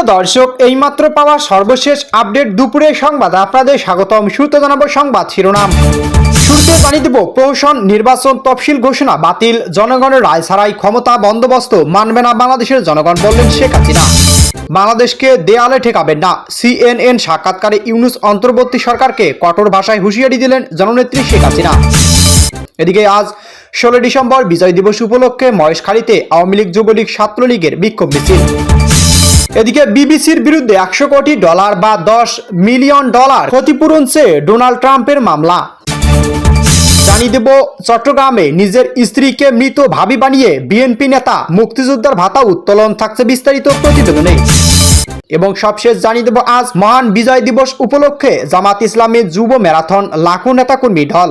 সুপ্রিয় দর্শক, এইমাত্র পাওয়া সর্বশেষ আপডেট দুপুরে সংবাদ। আপনাদের স্বাগতম। শুরুতে জানাব সংবাদ শিরোনাম। শুরুতে জানিয়ে দেব। প্রহসন নির্বাচন তফসিল ঘোষণা বাতিল। জনগণের রায় ছাড়াই ক্ষমতা বন্দোবস্ত মানবে না বাংলাদেশের জনগণ, বললেন শেখ হাসিনা। বাংলাদেশকে দেয়ালে ঠেকাবেন না। সিএনএন সাক্ষাৎকারে ইউনুস অন্তর্বর্তী সরকারকে কঠোর ভাষায় হুঁশিয়ারি দিলেন জননেত্রী শেখ হাসিনা। এদিকে আজ ষোলো ডিসেম্বর বিজয় দিবস উপলক্ষে মহেশখালীতে আওয়ামী লীগ যুবলীগ ছাত্রলীগের বিক্ষোভ মিছিল। এদিকে বিবিসির বিরুদ্ধে একশো কোটি ডলার বা দশ মিলিয়ন ডলার ক্ষতিপূরণ চেয়ে ডোনাল্ড ট্রাম্পের মামলা। জানিয়ে দেব, চট্টগ্রামে নিজের স্ত্রীকে মৃত ভাবি বানিয়ে বিএনপি নেতা, মুক্তিযোদ্ধার ভাতা উত্তোলন থাকছে বিস্তারিত প্রতিবেদনে। এবং সবশেষ জানিয়ে দেব, আজ মহান বিজয় দিবস উপলক্ষে জামাত ইসলামের যুব ম্যারাথন লাখো নেতাকর্মী ঢল।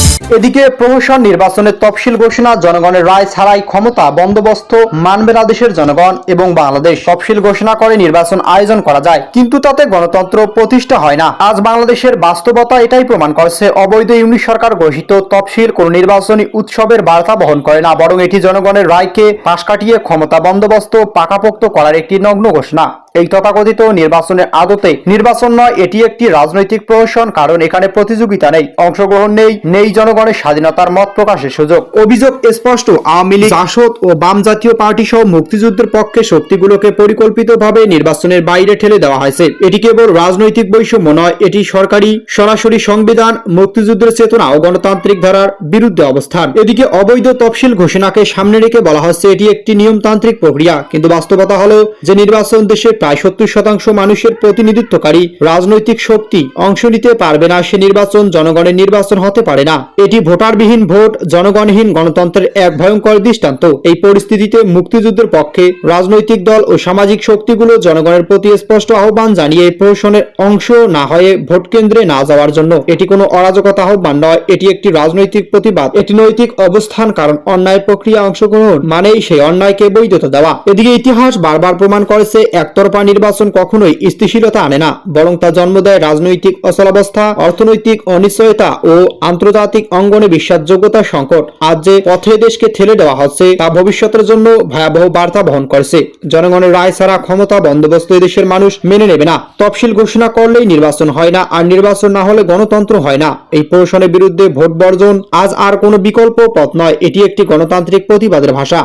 এদিকে প্রহসন নির্বাচনের তফসিল ঘোষণা, জনগণের রায় ছাড়াই ক্ষমতা বন্দোবস্ত মানবে না দেশের জনগণ এবং বাংলাদেশ। তফসিল ঘোষণা করে নির্বাচন আয়োজন করা যায়, কিন্তু তাতে গণতন্ত্র প্রতিষ্ঠা হয় না। আজ বাংলাদেশের বাস্তবতা এটাই প্রমাণ করছে, অবৈধ ইউনিট সরকার ঘোষিত তফসিল কোন নির্বাচনী উৎসবের বার্তা বহন করে না, বরং এটি জনগণের রায়কে পাশ কাটিয়ে ক্ষমতা বন্দোবস্ত পাকাপোক্ত করার একটি নগ্ন ঘোষণা। এই তথাকথিত নির্বাচনের আদতে নির্বাচন নয়, এটি একটি রাজনৈতিক প্রহসন, কারণ এখানে প্রতিযোগিতা নেই, অংশগ্রহণ নেই নেই জনগণের স্বাধীনতার মত প্রকাশের সুযোগ। অভিযোগ স্পষ্ট, আওয়ামী লীগ, জাসদ ও বাম জাতীয় পার্টি সহ মুক্তিযুদ্ধের পক্ষে শক্তিগুলোকে পরিকল্পিতভাবে নির্বাচনের বাইরে ঠেলে দেওয়া হয়েছে। এটি কেবল রাজনৈতিক বৈষম্য নয়, এটি সরকারি, সরাসরি সংবিধান, মুক্তিযুদ্ধের চেতনা ও গণতান্ত্রিক ধারার বিরুদ্ধে অবস্থান। এদিকে অবৈধ তফসিল ঘোষণাকে সামনে রেখে বলা হচ্ছে, এটি একটি নিয়মতান্ত্রিক প্রক্রিয়া, কিন্তু বাস্তবতা হলো যে নির্বাচন দেশের প্রায় সত্তর শতাংশ মানুষের প্রতিনিধিত্বকারী রাজনৈতিক শক্তি অংশ নিতে পারবে না সে নির্বাচন, জনগণের নির্বাচন হতে পারে না। এটি ভোটারবিহীন ভোট, জনগণহীন গণতন্ত্রের এক ভয়ঙ্কর দৃষ্টান্ত। এই পরিস্থিতিতে মুক্তিযুদ্ধের পক্ষে রাজনৈতিক দল ও সামাজিক শক্তিগুলো জনগণের প্রতি স্পষ্ট আহ্বান জানিয়ে প্রশাসনের অংশ না হয়ে ভোট কেন্দ্রে না যাওয়ার জন্য এটি কোনো অরাজকতা আহ্বান নয়, এটি একটি রাজনৈতিক প্রতিবাদ। এটি নৈতিক অবস্থান, কারণ অন্যায় প্রক্রিয়া অংশগ্রহণ মানেই সেই অন্যায়কে বৈধতা দেওয়া। এদিকে ইতিহাস বারবার প্রমাণ করেছে, একতরফা নির্বাচন কখনোই স্থিতিশীলতা আনে না, বরং তা জন্ম দেয় রাজনৈতিক অচলাবস্থা, অর্থনৈতিক অনিশ্চয়তা ও আন্তর্জাতিক অঙ্গনে বিশ্বাসযোগ্যতার সংকট। আজ যে পথে দেশকে ঠেলে দেওয়া হচ্ছে, তা ভবিষ্যতের জন্য ভয়াবহ বার্তা বহন করছে। জনগণের রায় ছাড়া ক্ষমতা, বন্দোবস্ত দেশের মানুষ মেনে নেবে না। তফসিল ঘোষণা করলেই নির্বাচন হয় না, আর নির্বাচন না হলে গণতন্ত্র হয় না। এই প্রশাসনের বিরুদ্ধে ভোট বর্জন আজ আর কোনো বিকল্প পথ নয়, এটি একটি গণতান্ত্রিক প্রতিবাদের ভাষা।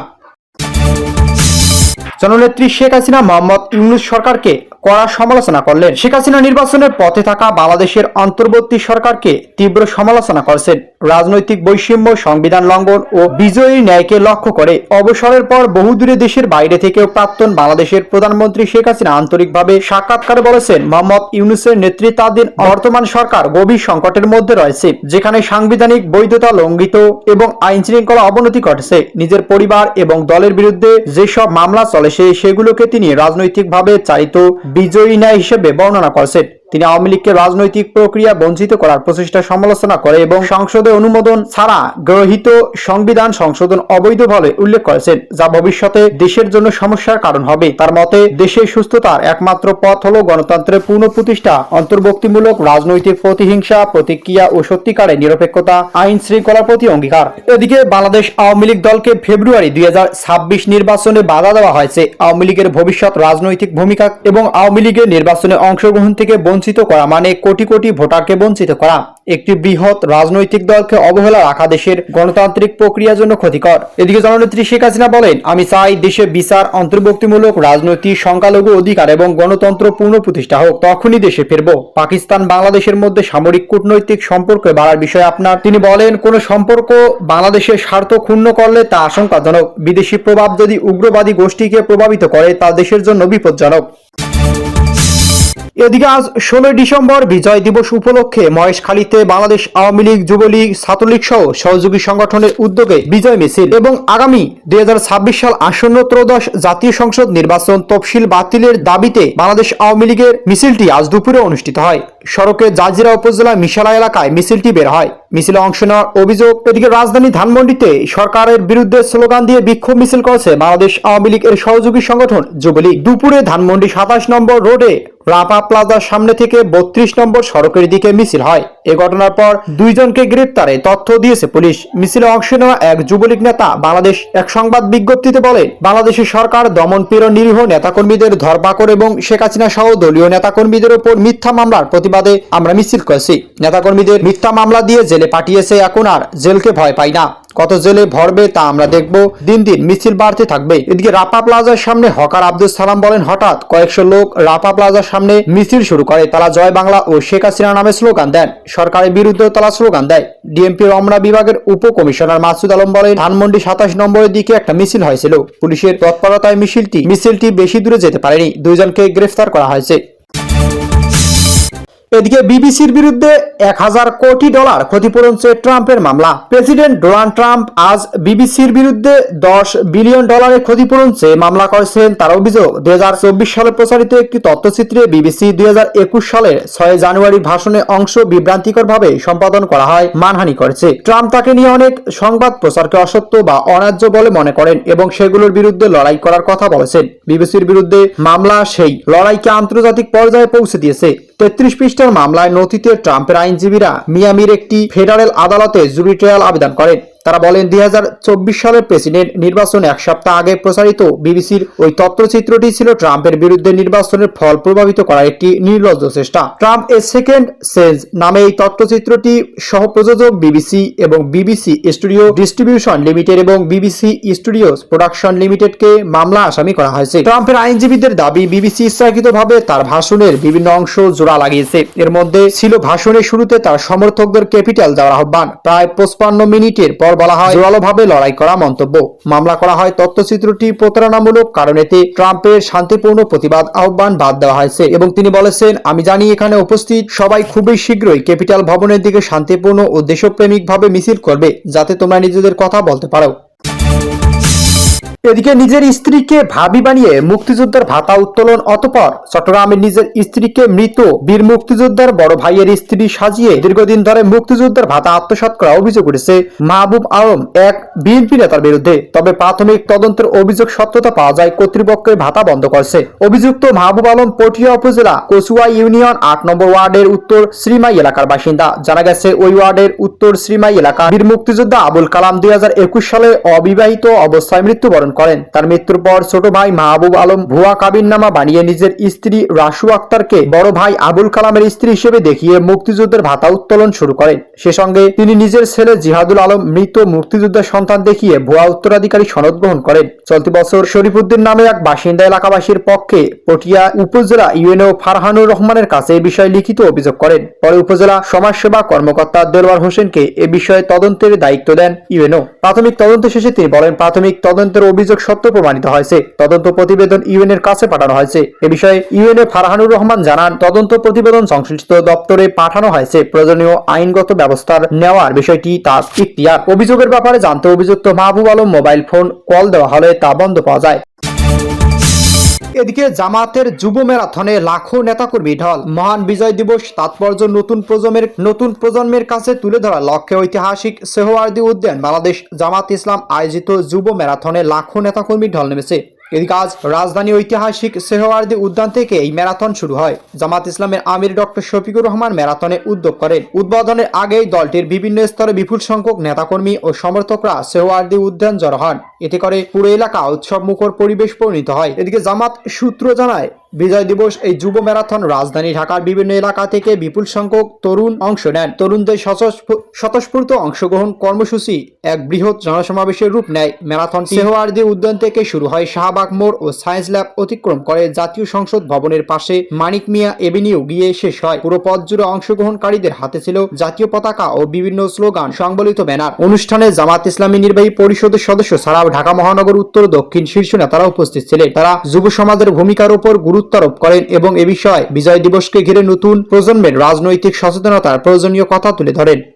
জননেত্রী শেখ হাসিনা মোহাম্মদ ইউনুস সরকারকে কড়া সমালোচনা করলেন। শেখ হাসিনা নির্বাচনের পথে থাকা বাংলাদেশের অন্তর্বর্তী সরকারকে তীব্র সমালোচনা করেছেন। রাজনৈতিক বৈষম্য, সংবিধান লঙ্ঘন ও বিজয়ী ন্যায়কে লক্ষ্য করে অবসরের পর বহুদূরে দেশের বাইরে থেকেও প্রাক্তন বাংলাদেশের প্রধানমন্ত্রী শেখ হাসিনা আন্তরিকভাবে সাক্ষাৎকারে বলেছেন, মোহাম্মদ ইউনুসের নেতৃত্বাধীন বর্তমান সরকার গভীর সংকটের মধ্যে রয়েছে, যেখানে সাংবিধানিক বৈধতা লঙ্ঘিত এবং আইন শৃঙ্খলা অবনতি ঘটেছে। নিজের পরিবার এবং দলের বিরুদ্ধে যেসব মামলা চলে, সে সেগুলোকে তিনি রাজনৈতিকভাবে চালিত বিজয়ী না হিসেবে বর্ণনা করেছেন। তিনি আওয়ামী লীগকে রাজনৈতিক প্রক্রিয়া বঞ্চিত করার প্রচেষ্টা সমালোচনা করে এবং সংসদে অনুমোদন ছাড়া গ্রহীত সংবিধান সংশোধন অবৈধ বলে উল্লেখ করেছেন, যা ভবিষ্যতে দেশের জন্য সমস্যার কারণ হবে। তার মতে, দেশের সুস্থতার একমাত্র পথ হল গণতন্ত্রের পূর্ণ প্রতিষ্ঠা অন্তর্ভুক্তিমূলক রাজনৈতিক প্রতিহিংসা, প্রতিক্রিয়া ও সত্যিকারের নিরপেক্ষতা, আইন শৃঙ্খলার প্রতি অঙ্গীকার। এদিকে, বাংলাদেশ আওয়ামী লীগ দলকে ফেব্রুয়ারি দুই হাজার ছাব্বিশ নির্বাচনে বাধা দেওয়া হয়েছে। আওয়ামী লীগের ভবিষ্যৎ রাজনৈতিক ভূমিকা এবং আওয়ামী লীগের নির্বাচনে অংশগ্রহণ থেকে বঞ্চিত করা মানে কোটি কোটি ভোটারকে বঞ্চিত করা। একটি বৃহৎ রাজনৈতিক দলকে অবহেলা রাখা দেশের গণতান্ত্রিক প্রক্রিয়ার জন্য ক্ষতিকর। এদিকে জননেত্রী শেখ হাসিনা বলেন, আমি চাই দেশে বিচার, অন্তর্ভুক্তিমূলক রাজনৈতিক সংখ্যালঘু অধিকার এবং গণতন্ত্র পূর্ণ প্রতিষ্ঠা হোক। তখনই দেশে ফিরব। পাকিস্তান বাংলাদেশের মধ্যে সামরিক কূটনৈতিক সম্পর্ক বাড়ার বিষয়ে আপনার তিনি বলেন, কোন সম্পর্ক বাংলাদেশের স্বার্থ ক্ষুণ্ণ করলে তা আশঙ্কাজনক। বিদেশি প্রভাব যদি উগ্রবাদী গোষ্ঠীকে প্রভাবিত করে, তা দেশের জন্য বিপজ্জনক। এদিকে আজ ষোলোই ডিসেম্বর বিজয় দিবস উপলক্ষে মহেশখালীতে বাংলাদেশ আওয়ামী লীগ, যুবলীগ, ছাত্রলীগ সহ সহযোগী সংগঠনের উদ্যোগে বিজয় মিছিল এবং আগামী দুই হাজার ছাব্বিশ সাল আসন্ন ত্রয়োদশ জাতীয় সংসদ নির্বাচন তফসিল বাতিলের দাবিতে বাংলাদেশ আওয়ামী লীগের মিছিলটি আজ দুপুরে অনুষ্ঠিত হয়। সড়কে জাজিরা উপজেলা মিশালা এলাকায় মিছিলটি বের হয়। মিছিলে অংশ নেওয়ার অভিযোগ, এদিকে রাজধানী ধানমন্ডিতে সরকারের বিরুদ্ধে স্লোগান দিয়ে বিক্ষোভ মিছিল করেছে বাংলাদেশ আওয়ামী লীগের সহযোগী সংগঠন যুবলীগ। দুপুরে ধানমন্ডি সাতাশ নম্বর রোডে রাপা প্লাজার সামনে থেকে বত্রিশ নম্বর সড়কের দিকে মিছিল হয়। এ ঘটনার পর দুইজনকে গ্রেপ্তারে তথ্য দিয়েছে পুলিশ। মিছিলে অংশ নেওয়া এক যুবলীগ নেতা বাংলাদেশ এক সংবাদ বিজ্ঞপ্তিতে বলে, বাংলাদেশের সরকার দমন পীড়ন নিরীহ নেতাকর্মীদের ধরপাকড় এবং শেখ হাসিনা সহ দলীয় নেতাকর্মীদের উপর মিথ্যা মামলার প্রতিবাদে আমরা মিছিল করেছি। নেতাকর্মীদের মিথ্যা মামলা দিয়ে জেলে পাঠিয়েছে এখন আর জেলকে ভয় পাই না। কত জেলে ভরবে তা আমরা দেখব। দিন দিন মিছিল বাড়তে থাকবে। এদিকে রাপা প্লাজার সামনে হকার আব্দুল সালাম বলেন, হঠাৎ কয়েকশো লোক রাপা প্লাজার সামনে মিছিল শুরু করে। তারা জয় বাংলা ও শেখ হাসিনা নামে স্লোগান দেন। সরকারের বিরুদ্ধে তারা স্লোগান দেয়। ডিএমপি রমনা বিভাগের উপ কমিশনার মাসুদ আলম বলেন, ধানমন্ডি সাতাশ নম্বরের দিকে একটা মিছিল হয়েছিল। পুলিশের তৎপরতায় মিছিলটি মিছিলটি বেশি দূরে যেতে পারেনি। দুইজনকে গ্রেফতার করা হয়েছে। এদিকে বিবিসির বিরুদ্ধে এক হাজার কোটি ডলার ক্ষতিপূরণ চেয়ে ট্রাম্পের মামলা। প্রেসিডেন্ট ডোনাল্ড ট্রাম্প আজ বিবিসির বিরুদ্ধে দশ বিলিয়ন ডলারের ক্ষতিপূরণ চেয়ে মামলা করেছেন তার অভিযোগ। দুই সালে প্রচারিত একটি তথ্যচিত্রে বিবিসি দুই সালের ছয় জানুয়ারি ভাষণে অংশ বিভ্রান্তিকরভাবে সম্পাদন করা হয়, মানহানি করেছে। ট্রাম্প তাকে নিয়ে অনেক সংবাদ প্রচারকে অসত্য বা অন্যায্য বলে মনে করেন এবং সেগুলোর বিরুদ্ধে লড়াই করার কথা বলেছেন। বিবিসির বিরুদ্ধে মামলা সেই লড়াইকে আন্তর্জাতিক পর্যায়ে পৌঁছে দিয়েছে। তেত্রিশ পৃষ্ঠার মামলায় নথিতে ট্রাম্পের আইনজীবীরা মিয়ামির একটি ফেডারেল আদালতে জুরি ট্রায়াল আবেদন করেন। তারা বলেন দুই হাজার চব্বিশ সালের প্রেসিডেন্ট নির্বাচন এক সপ্তাহ আগে প্রচারিত বিবিসির ওই তথ্যচিত্রটি ছিল ট্রাম্পের বিরুদ্ধে নির্বাচনের ফল প্রভাবিত করার একটি নির্লজ্জ চেষ্টা। ট্রাম্প এ সেকেন্ড সেজ নামে এই তথ্যচিত্রটি সহ প্রযোজক বিবিসি এবং বিবিসি স্টুডিও ডিস্ট্রিবিউশন লিমিটেড এবং বিবিসি স্টুডিওস প্রোডাকশন লিমিটেডকে মামলা আসামি করা হয়েছে। ট্রাম্পের আইনজীবীদের দাবি, বিবিসি ইচ্ছাকৃতভাবে তার ভাষণের বিভিন্ন অংশ জোড়া লাগিয়েছে। এর মধ্যে ছিল ভাষণের শুরুতে তার সমর্থকদের ক্যাপিটাল দেওয়ার আহ্বান। প্রায় পঁচপান্ন মিনিটের পর বলা হয়। জোরালোভাবে লড়াই করা মন্তব্য। মামলা করা হয় তথ্যচিত্রটি প্রতারণামূলক কারণ ট্রাম্পের শান্তিপূর্ণ প্রতিবাদ আহ্বান বাদ দেওয়া হয়েছে এবং তিনি বলেছেন, আমি জানি এখানে উপস্থিত সবাই খুবই শীঘ্রই ক্যাপিটাল ভবনের দিকে শান্তিপূর্ণ ও দেশপ্রেমিকভাবে মিছিল করবে, যাতে তোমরা নিজেদের কথা বলতে পারো। এদিকে নিজের স্ত্রীকে ভাবি বানিয়ে মুক্তিযোদ্ধার ভাতা উত্তোলন, অতপর চট্টগ্রামের নিজের স্ত্রীকে মৃত বীর মুক্তিযোদ্ধার বড় ভাইয়ের স্ত্রী সাজিয়ে দীর্ঘদিন ধরে মুক্তিযোদ্ধার ভাতা আত্মসাৎ করা অভিযোগ উঠেছে। মাহবুব আলম এক বিএনপি নেতার বিরুদ্ধে, তবে প্রাথমিক তদন্তের অভিযোগ সত্যতা পাওয়া যায়, কর্তৃপক্ষের ভাতা বন্ধ করছে। অভিযুক্ত মাহবুব আলম পটিয়া উপজেলা কচুয়া ইউনিয়ন আট নম্বর ওয়ার্ডের উত্তর শ্রীমাই এলাকার বাসিন্দা। জানা গেছে, ওই ওয়ার্ডের উত্তর শ্রীমাই এলাকা বীর মুক্তিযোদ্ধা আবুল কালাম দুই হাজার একুশ সালে অবিবাহিত অবস্থায় মৃত্যুবরণ করেন। তার মৃত্যুর পর ছোট ভাই মাহবুব আলম ভুয়া কাবিননামা বানিয়ে নিজের স্ত্রী রাসু আক্তারকে বড় ভাই আবুল কালামের স্ত্রী হিসেবে দেখিয়ে মুক্তিযুদ্ধের ভাতা উত্তোলন শুরু করেন। সে সঙ্গে তিনি নিজের ছেলে জিহাদুল আলম মৃত মুক্তিযোদ্ধার সন্তান দেখিয়ে ভুয়া উত্তরাধিকারী সনদ গ্রহণ করেন। চলতি বছর শরীফুদ্দিন নামে এক বাসিন্দা এলাকাবাসীর পক্ষে পটিয়া উপজেলা ইউএনও ফারহানুর রহমানের কাছে এ বিষয়ে লিখিত অভিযোগ করেন। পরে উপজেলা সমাজসেবা কর্মকর্তা দেলওয়ার হোসেনকে এ বিষয়ে তদন্তের দায়িত্ব দেন ইউএনও। প্রাথমিক তদন্ত শেষে তিনি বলেন, প্রাথমিক তদন্তের অভিযোগ সত্য প্রমাণিত হয়েছে। তদন্ত প্রতিবেদন ইউএন এর কাছে পাঠানো হয়েছে। এ বিষয়ে ইউএনএ ফারহানুর রহমান জানান, তদন্ত প্রতিবেদন সংশ্লিষ্ট দপ্তরে পাঠানো হয়েছে। প্রয়োজনীয় আইনগত ব্যবস্থার নেওয়ার বিষয়টি তার ইখতিয়ার। অভিযোগের ব্যাপারে জানতে অভিযুক্ত Mahbub Alam mobile phone call দেওয়া হলে তা বন্ধ পাওয়া যায়। এদিকে জামাতের যুব ম্যারাথনে লাখো নেতাকর্মী ঢল। মহান বিজয় দিবস, তাৎপর্য নতুন প্রজন্মের নতুন প্রজন্মের কাছে তুলে ধরা লক্ষ্যে ঐতিহাসিক সেহওয়ার্দি উদ্যান বাংলাদেশ জামাত ইসলাম আয়োজিত যুব ম্যারাথনে লাখো নেতাকর্মী ঢল নেমেছে। এদিকে আজ রাজধানী ঐতিহাসিক সেহওয়ার্দী উদ্যান থেকে এই ম্যারাথন শুরু হয়। জামাত ইসলামের আমির ডক্টর শফিকুর রহমান ম্যারাথনে উদ্যোগ করেন। উদ্বোধনের আগেই দলটির বিভিন্ন স্তরে বিপুল সংখ্যক নেতাকর্মী ও সমর্থকরা সেহওয়ার্দী উদ্যান জড়ো হন। এতে করে পুরো এলাকা উৎসব মুখর পরিবেশ পরিণত হয়। এদিকে জামাত সূত্র জানায় বিজয় দিবস এই যুব ম্যারাথন রাজধানী ঢাকার বিভিন্ন এলাকা থেকে বিপুল সংখ্যক তরুণ অংশ নেন। তরুণদের স্বতঃস্ফূর্ত অংশগ্রহণ কর্মসূচি এক বৃহৎ জনসমাবেশের রূপ নেয় ম্যারাথন সেহওয়ার্দী উদ্যান থেকে শুরু হয় শাহবাগ মোড় ও সায়েন্স ল্যাব অতিক্রম করে জাতীয় সংসদ ভবনের পাশে মানিক মিয়া এভিনিউ গিয়ে শেষ হয়। পুরো পথ জুড়ে অংশগ্রহণকারীদের হাতে ছিল জাতীয় পতাকা ও বিভিন্ন স্লোগান, সংবলিত ব্যানার। অনুষ্ঠানে জামাত ইসলামী নির্বাহী পরিষদের সদস্য ছাড়াও ঢাকা মহানগর উত্তর দক্ষিণ শীর্ষ নেতারা উপস্থিত ছিলেন। তারা যুব সমাজের ভূমিকার উপর গুরুত্ব আরোপ করেন এবং এ বিষয়ে বিজয় দিবসকে ঘিরে নতুন প্রজন্মের রাজনৈতিক সচেতনতার প্রয়োজনীয় কথা তুলে ধরেন।